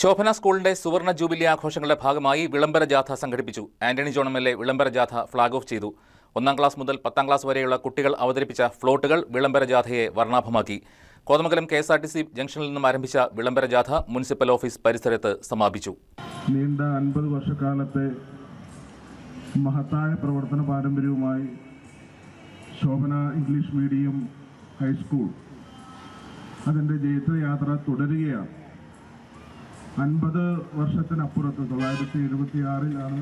ശോഭന സ്കൂളിന്റെ സുവർണ ജൂബിലി ആഘോഷങ്ങളുടെ ഭാഗമായി വിളംബര ജാഥ സംഘടിപ്പിച്ചു. Antony John M L A വിളംബര ജാഥ ഫ്ളാഗ് ഓഫ് ചെയ്തു. ഒന്നാം ക്ലാസ് മുതൽ പത്താം ക്ലാസ് വരെയുള്ള കുട്ടികൾ അവതരിപ്പിച്ച ഫ്ലോട്ടുകൾ വിളംബര ജാഥയെ വർണാഭമാക്കി. Kothamangalam K S R T C ജംഗ്ഷനിൽ നിന്നും ആരംഭിച്ച വിളംബര ജാഥ മുനിസിപ്പൽ ഓഫീസ് പരിസരത്ത് സമാപിച്ചു. നീണ്ട അൻപത് വർഷക്കാലത്തെ മഹത്തായ പ്രവർത്തന പാരമ്പര്യവുമായി ശോഭന ഇംഗ്ലീഷ് മീഡിയം ഹൈസ്കൂൾ അതിന്റെ ജൈത്രയാത്ര തുടരുകയാണ്. അൻപത് വർഷത്തിനപ്പുറത്ത് തൊള്ളായിരത്തി എഴുപത്തി ആറിലാണ്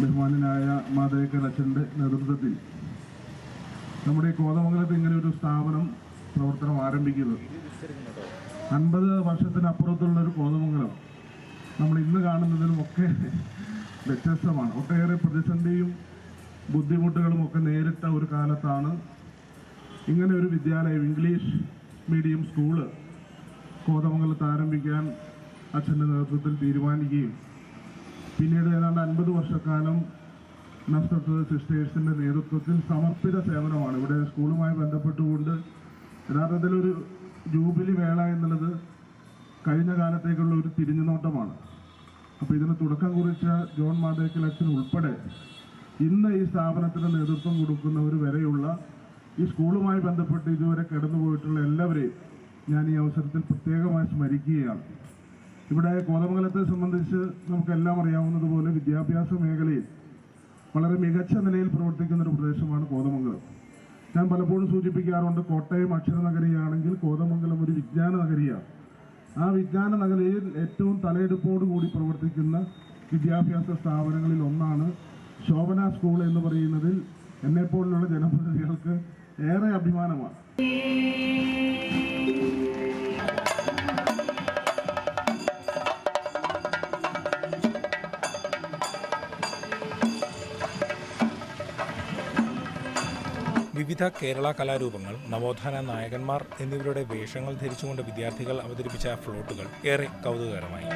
ബഹുമാനായ മാതേക്കൽ അച്ഛന്റെ നേതൃത്വത്തിൽ നമ്മുടെ കോതമംഗലത്ത് ഇങ്ങനെ ഒരു സ്ഥാപനം പ്രവർത്തനം ആരംഭിക്കുന്നത്. അൻപത് വർഷത്തിനപ്പുറത്തുള്ള ഒരു കോതമംഗലം നമ്മൾ ഇന്ന് കാണുന്നതിനും ഒക്കെ വ്യത്യസ്തമാണ്. ഒട്ടേറെ പ്രതിസന്ധിയും ബുദ്ധിമുട്ടുകളും ഒക്കെ നേരിട്ട ഒരു കാലത്താണ് ഇങ്ങനെ ഒരു വിദ്യാലയം ഇംഗ്ലീഷ് മീഡിയം സ്കൂൾ കോതമംഗലത്ത് ആരംഭിക്കാൻ അച്ഛന്റെ നേതൃത്വത്തിൽ തീരുമാനിക്കുകയും. പിന്നീട് ഏതാണ്ട് അൻപത് വർഷക്കാലം നഷ്ടത്തത് സിസ്റ്റേഴ്സിന്റെ നേതൃത്വത്തിൽ സമർപ്പിത സേവനമാണ്. ഇവിടെ സ്കൂളുമായി ബന്ധപ്പെട്ടുകൊണ്ട് യഥാർത്ഥത്തിൽ ഒരു ജൂബിലി വേള എന്നുള്ളത് കഴിഞ്ഞ കാലത്തേക്കുള്ള ഒരു തിരിഞ്ഞുനോട്ടമാണ്. അപ്പോൾ ഇതിന് തുടക്കം കുറിച്ച ജോൺ മാതേക്കൽ അച്ഛൻ ഉൾപ്പെടെ ഇന്ന് ഈ സ്ഥാപനത്തിന് നേതൃത്വം കൊടുക്കുന്നവർ വരെയുള്ള ഈ സ്കൂളുമായി ബന്ധപ്പെട്ട് ഇതുവരെ കടന്നുപോയിട്ടുള്ള എല്ലാവരെയും ഞാൻ ഈ അവസരത്തിൽ പ്രത്യേകമായി സ്മരിക്കുകയാണ്. ഇവിടെ കോതമംഗലത്തെ സംബന്ധിച്ച് നമുക്കെല്ലാം അറിയാവുന്നതുപോലെ വിദ്യാഭ്യാസ മേഖലയിൽ വളരെ മികച്ച നിലയിൽ പ്രവർത്തിക്കുന്ന ഒരു പ്രദേശമാണ് കോതമംഗലം. ഞാൻ പലപ്പോഴും സൂചിപ്പിക്കാറുണ്ട് കോട്ടയം അക്ഷരനഗരിയാണെങ്കിൽ കോതമംഗലം ഒരു വിജ്ഞാന നഗരിയാണ്. ആ വിജ്ഞാന നഗരിയിൽ ഏറ്റവും തലയെടുപ്പോട് കൂടി പ്രവർത്തിക്കുന്ന വിദ്യാഭ്യാസ സ്ഥാപനങ്ങളിൽ ഒന്നാണ് ശോഭന സ്കൂൾ എന്ന് പറയുന്നതിൽ എന്നെപ്പോലുള്ള ജനപ്രതിനിധികൾക്ക് ഏറെ അഭിമാനമാണ്. വിവിധ കേരള കലാരൂപങ്ങൾ നവോത്ഥാന നായകന്മാർ എന്നിവരുടെ വേഷങ്ങൾ ധരിച്ചുകൊണ്ട് വിദ്യാർത്ഥികൾ അവതരിപ്പിച്ച ഫ്ലോട്ടുകൾ ഏറെ കൗതുകകരമായി.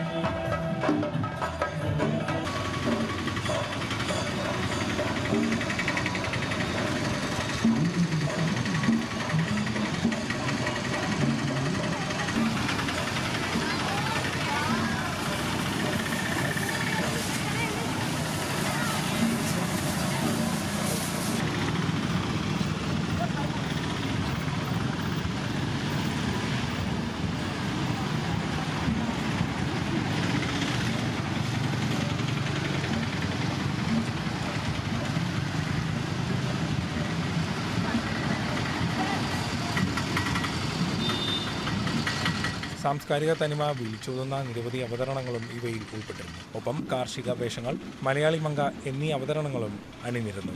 സാംസ്കാരിക തനിമ വിളിച്ചോതുന്ന നിരവധി അവതരണങ്ങളും ഇവയിൽ ഉൾപ്പെട്ടിരുന്നു. ഒപ്പം കാർഷിക വേഷങ്ങൾ മലയാളി മങ്ക എന്നീ അവതരണങ്ങളും അണിനിരന്നു.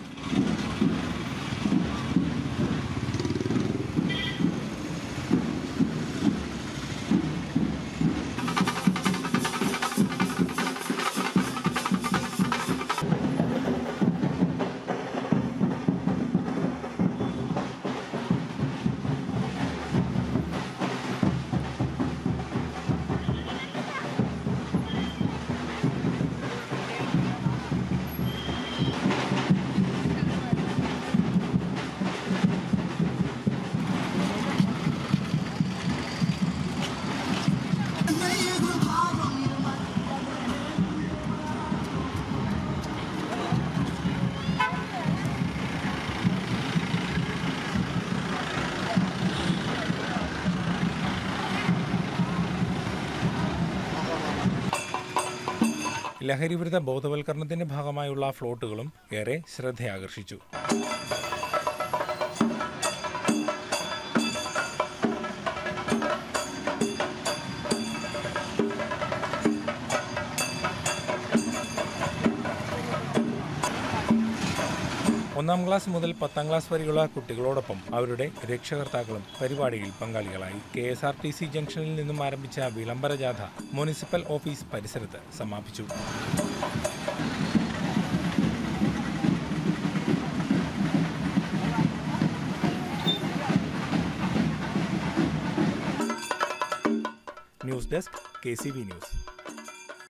ലഹരിവിരുദ്ധ ബോധവൽക്കരണത്തിന്റെ ഭാഗമായുള്ള ഫ്ലോട്ടുകളും ഏറെ ശ്രദ്ധയാകർഷിച്ചു. ഒന്നാം ക്ലാസ് മുതൽ പത്താം ക്ലാസ് വരെയുള്ള കുട്ടികളോടൊപ്പം അവരുടെ രക്ഷകർത്താക്കളും പരിപാടിയിൽ പങ്കാളികളായി K S R T C ജംഗ്ഷനിൽ നിന്നും ആരംഭിച്ച വിളംബര ജാഥ മുനിസിപ്പൽ ഓഫീസ് പരിസരത്ത് സമാപിച്ചു. News desk K C B news.